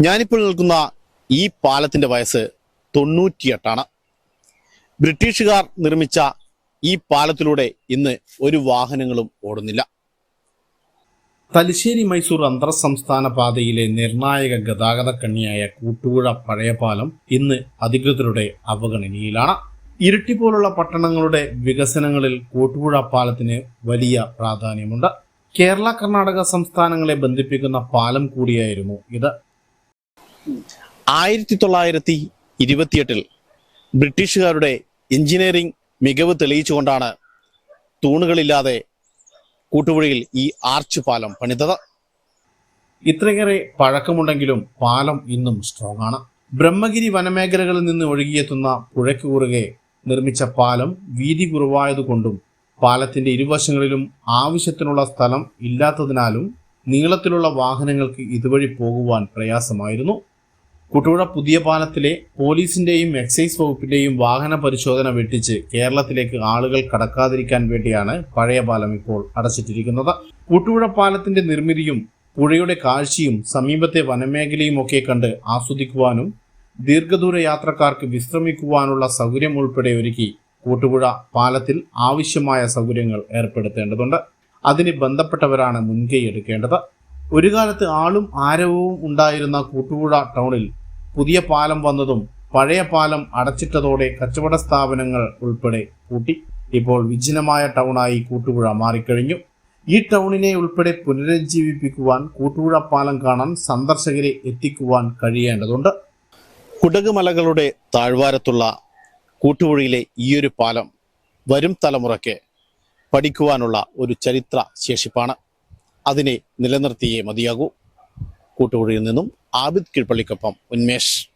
ഞാനിപ്പോൾ നിൽക്കുന്ന ഈ പാലത്തിന്റെ വയസ്സ് തൊണ്ണൂറ്റിയെട്ടാണ്. ബ്രിട്ടീഷുകാർ നിർമ്മിച്ച ഈ പാലത്തിലൂടെ ഇന്ന് ഒരു വാഹനങ്ങളും ഓടുന്നില്ല. തലശ്ശേരി മൈസൂർ അന്തർ സംസ്ഥാന പാതയിലെ നിർണായക ഗതാഗത കണ്ണിയായ കൂട്ടുപുഴ പഴയ പാലം ഇന്ന് അധികൃതരുടെ അവഗണനയിലാണ്. ഇരിട്ടി പോലുള്ള പട്ടണങ്ങളുടെ വികസനങ്ങളിൽ കൂട്ടുപുഴ പാലത്തിന് വലിയ പ്രാധാന്യമുണ്ട്. കേരള കർണാടക സംസ്ഥാനങ്ങളെ ബന്ധിപ്പിക്കുന്ന പാലം കൂടിയായിരുന്നു ഇത്. ആയിരത്തി തൊള്ളായിരത്തി ഇരുപത്തിയെട്ടിൽ ബ്രിട്ടീഷുകാരുടെ എഞ്ചിനീയറിംഗ് മികവ് തെളിയിച്ചുകൊണ്ടാണ് തൂണുകളില്ലാതെ കൂട്ടുപുഴയിൽ ഈ ആർച്ച് പാലം പണിതത്. ഇത്രയേറെ പഴക്കമുണ്ടെങ്കിലും പാലം ഇന്നും സ്ട്രോങ് ആണ്. ബ്രഹ്മഗിരി വനമേഖലകളിൽ നിന്ന് ഒഴുകിയെത്തുന്ന പുഴയ്ക്ക് കുറുകെ നിർമ്മിച്ച പാലം വീതി കുറവായതുകൊണ്ടും പാലത്തിന്റെ ഇരുവശങ്ങളിലും ആവശ്യത്തിനുള്ള സ്ഥലം ഇല്ലാത്തതിനാലും നീളത്തിലുള്ള വാഹനങ്ങൾക്ക് ഇതുവഴി പോകുവാൻ പ്രയാസമായിരുന്നു. കുട്ടുപുഴ പുതിയ പാലത്തിലെ പോലീസിന്റെയും എക്സൈസ് വകുപ്പിന്റെയും വാഹന പരിശോധന വെട്ടിച്ച് കേരളത്തിലേക്ക് ആളുകൾ കടക്കാതിരിക്കാൻ വേണ്ടിയാണ് പഴയ പാലം ഇപ്പോൾ അടച്ചിട്ടിരിക്കുന്നത്. കുട്ടുപുഴ പാലത്തിന്റെ നിർമ്മിതിയും പുഴയുടെ കാഴ്ചയും സമീപത്തെ വനമേഖലയും ഒക്കെ കണ്ട് ആസ്വദിക്കുവാനും ദീർഘദൂര യാത്രക്കാർക്ക് വിശ്രമിക്കുവാനുള്ള സൗകര്യം ഉൾപ്പെടെ ഒരുക്കി കൂട്ടുപുഴ പാലത്തിൽ ആവശ്യമായ സൗകര്യങ്ങൾ ഏർപ്പെടുത്തേണ്ടതുണ്ട്. അതിന് ബന്ധപ്പെട്ടവരാണ് മുൻകൈ എടുക്കേണ്ടത്. ഒരു കാലത്ത് ആളും ആരവവും ഉണ്ടായിരുന്ന കൂട്ടുപുഴ ടൗണിൽ പുതിയ പാലം വന്നതും പഴയ പാലം അടച്ചിട്ടതോടെ കച്ചവട സ്ഥാപനങ്ങൾ ഉൾപ്പെടെ പൂട്ടി ഇപ്പോൾ വിജനമായ ടൗണായി കൂട്ടുപുഴ മാറിക്കഴിഞ്ഞു. ഈ ടൗണിനെ ഉൾപ്പെടെ പുനരുജ്ജീവിപ്പിക്കുവാൻ കൂട്ടുപുഴ പാലം കാണാൻ സന്ദർശകരെ എത്തിക്കുവാൻ കഴിയേണ്ടതുണ്ട്. കുടകുമലകളുടെ താഴ്വാരത്തുള്ള കൂട്ടുപുഴയിലെ ഈയൊരു പാലം വരും തലമുറയ്ക്ക് പഠിക്കുവാനുള്ള ഒരു ചരിത്ര ശേഷിപ്പാണ്. അതിനെ നിലനിർത്തിയേ മതിയാകൂ. കൂട്ടുകുഴിയിൽ നിന്നും ആബിദ് കീഴ്പള്ളിക്കൊപ്പം ഉന്മേഷ്